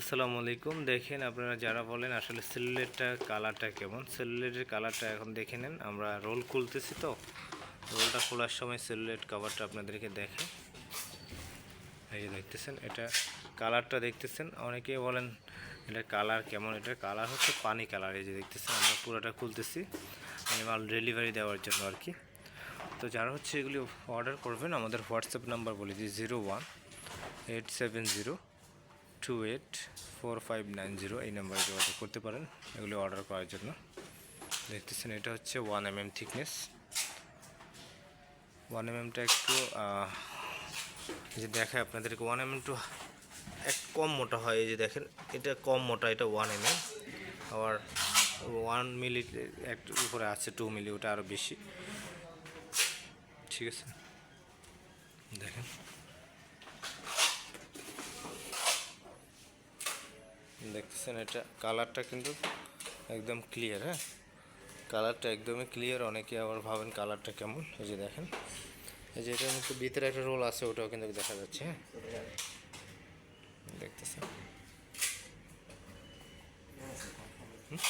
আসসালামু আলাইকুম। দেখেন আপনারা যারা বলেন আসলে সেলুলেটটা কালারটা কেমন সেলুলেটের কালারটা এখন দেখে নেন। আমরা রোল খুলতেছি তো, রোলটা খোলার সময় সেলুলেট কাভারটা আপনাদেরকে দেখে। এই যে দেখতেছেন, এটা কালারটা দেখতেছেন। অনেকে বলেন এটার কালার কেমন এটার কালার হচ্ছে পানি কালার। এই যে দেখতেছেন, আমরা পুরোটা খুলতেছি মাল ডেলিভারি দেওয়ার জন্য আর কি। তো যারা হচ্ছে এগুলি অর্ডার করবেন, আমাদের হোয়াটসঅ্যাপ নাম্বার বলে দিই zero one eight seven zero two eight four five nine zero এই নাম্বারে যোগাযোগ করতে পারেন, এগুলি অর্ডার করার জন্য। দেখতেছেন, এটা হচ্ছে one M M thickness one M এমটা একটু যে দেখায় আপনাদেরকে ওয়ান এম এম একটু এক কম মোটা হয়, এই যে দেখেন, এটা কম মোটা, এটা ওয়ান এম এম আবার ওয়ান মিলি একটু উপরে আছে টু মিলি ওটা আরও বেশি। ঠিক আছে? দেখেন। দেখতেছেন, এটা কালারটা কিন্তু একদম ক্লিয়ার হ্যাঁ? কালারটা একদমই ক্লিয়ার অনেকে আবার ভাবেন কালারটা কেমন? এই যে দেখেন। এই যে এটার মধ্যে ভিতরে একটা রোল আছে, ওটাও কিন্তু দেখা যাচ্ছে হ্যাঁ? দেখতেছেন? হুম?